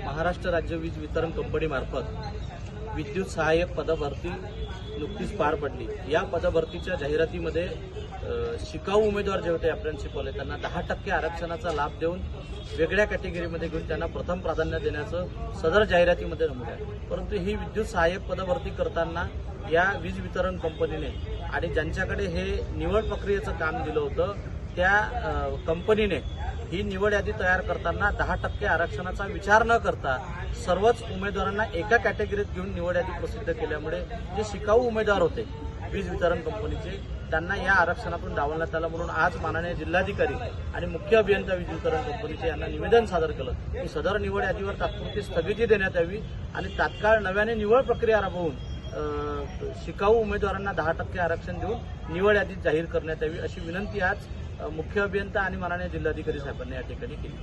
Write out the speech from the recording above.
महाराष्ट्र राज्य वीज वितरण कंपनीमार्फत विद्युत सहाय्यक पदभरती नुकतीच पार पडली. या पदभरतीच्या जाहिरातीमध्ये शिकाऊ उमेदवार जे होते अप्रेंटिसिपल आहे त्यांना दहा टक्के आरक्षणाचा लाभ देऊन वेगळ्या कॅटेगरीमध्ये घेऊन त्यांना प्रथम प्राधान्य देण्याचं सदर जाहिरातीमध्ये नमूद आहे. परंतु ही विद्युत सहाय्यक पदभरती करताना या वीज वितरण कंपनीने आणि ज्यांच्याकडे हे निवड प्रक्रियेचं काम दिलं होतं त्या कंपनीने ही निवड यादी तयार करताना दहा टक्के आरक्षणाचा विचार न करता सर्वच उमेदवारांना एका कॅटेगरीत घेऊन निवड यादी प्रसिद्ध केल्यामुळे जे शिकाऊ उमेदवार होते वीज वितरण कंपनीचे त्यांना या आरक्षणातून डावलण्यात आलं. म्हणून आज माननीय जिल्हाधिकारी आणि मुख्य अभियंता वीज वितरण कंपनीचे यांना निवेदन सादर केलं की सदर निवड यादीवर तात्पुरती स्थगिती देण्यात यावी आणि तात्काळ नव्याने निवड प्रक्रिया राबवून शिकाऊ उमेदवारांना दहा टक्के आरक्षण देऊन निवड यादी जाहीर करण्यात यावी अशी विनंती आज मुख्य अभियंता आणि माननीय जिल्हाधिकारी साहेबांनी या ठिकाणी केली.